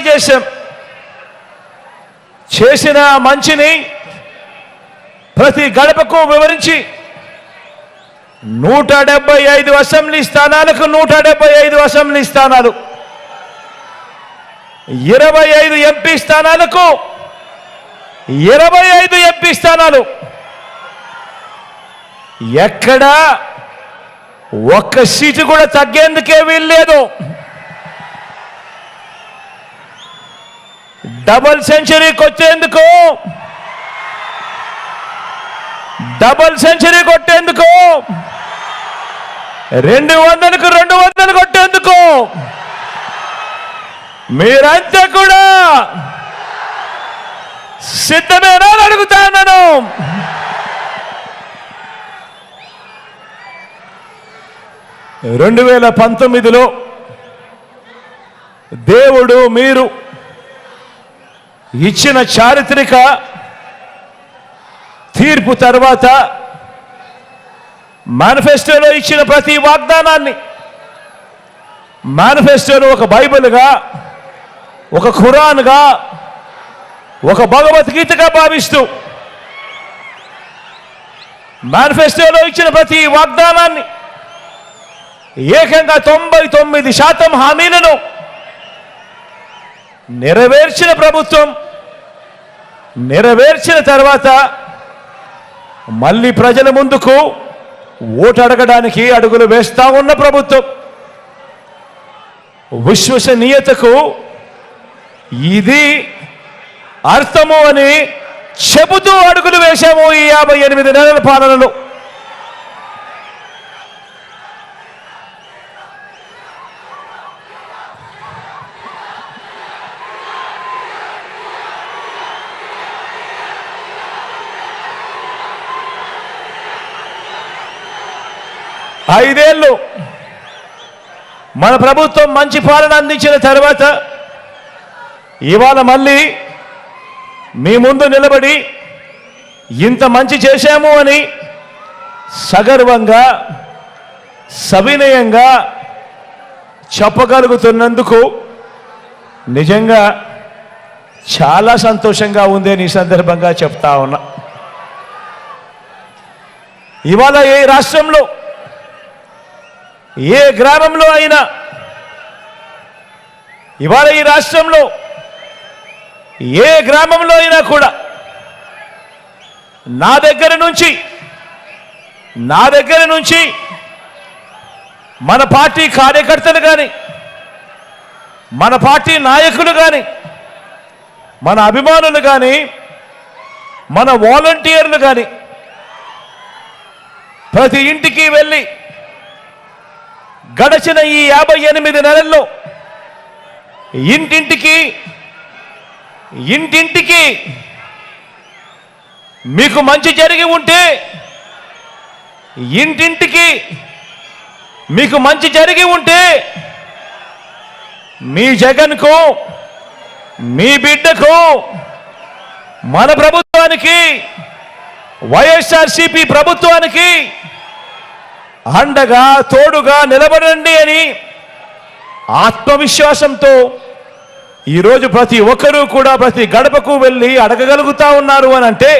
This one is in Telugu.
మంచి చేశాం. చేసిన మంచిని ప్రతి గడపకు వివరించి నూట డెబ్బై ఐదు అసెంబ్లీ స్థానాలకు నూట డెబ్బై ఐదు అసెంబ్లీ స్థానాలు. ఇరవై ఐదు ఎంపీ స్థానాలకు ఇరవై ఐదు ఎంపీ స్థానాలు. ఎక్కడా ఒక్క సీటు కూడా తగ్గేందుకే వీల్లేదు. డబల్ సెంచరీ కొట్టేందుకు? డబల్ సెంచరీ కొట్టేందుకు? రెండు వందలకు రెండు వందలు కొట్టేందుకు? మీరంతా కూడా సిద్ధమేనా అడుగుతాను రెండు వేల పంతొమ్మిదిలో దేవుడు మీరు ఇచ్చిన చారిత్రక తీర్పు తర్వాత మేనిఫెస్టోలో ఇచ్చిన ప్రతి వాగ్దానాన్ని మేనిఫెస్టోను ఒక బైబిల్గా ఒక ఖురాన్గా ఒక భగవద్గీతగా భావిస్తూ మేనిఫెస్టోలో ఇచ్చిన ప్రతి వాగ్దానాన్ని ఏకంగా తొంభై తొమ్మిది శాతం హామీలను నెరవేర్చిన ప్రభుత్వం నెరవేర్చిన తర్వాత మళ్ళీ ప్రజల ముందుకు ఓటు అడగడానికి అడుగులు వేస్తా ఉన్న ప్రభుత్వం. విశ్వసనీయతకు ఇది అర్థము అని చెబుతూ అడుగులు వేశాము ఈ యాభై ఎనిమిది నెలల పాలనలో. ఐదేళ్ళు మన ప్రభుత్వం మంచి పాలన అందించిన తర్వాత ఇవాళ మళ్ళీ మీ ముందు నిలబడి ఇంత మంచి చేశాము అని సగర్వంగా సవినయంగా చెప్పగలుగుతున్నందుకు నిజంగా చాలా సంతోషంగా ఉంది అని ఈ సందర్భంగా చెప్తా ఉన్నా. ఇవాళ ఏ రాష్ట్రంలో ఏ గ్రామంలో అయినా ఇవాళ ఈ రాష్ట్రంలో ఏ గ్రామంలో అయినా కూడా నా దగ్గర నుంచి నా దగ్గర నుంచి మన పార్టీ కార్యకర్తలు కానీ మన పార్టీ నాయకులు కానీ మన అభిమానులు కానీ మన వాలంటీర్లు కానీ ప్రతి ఇంటికి వెళ్ళి గడచిన ఈ యాభై ఎనిమిది నెలల్లో ఇంటింటికి ఇంటింటికి మీకు మంచి జరిగి ఉంటే ఇంటింటికి మీకు మంచి జరిగి ఉంటే మీ జగన్కు మీ బిడ్డకు మన ప్రభుత్వానికి వైఎస్ఆర్సిపి ప్రభుత్వానికి అండగా తోడుగా నిలబడండి అని ఆత్మవిశ్వాసంతో ఈరోజు ప్రతి ఒక్కరూ కూడా ప్రతి గడపకు వెళ్ళి అడగగలుగుతా ఉన్నారు అని అంటే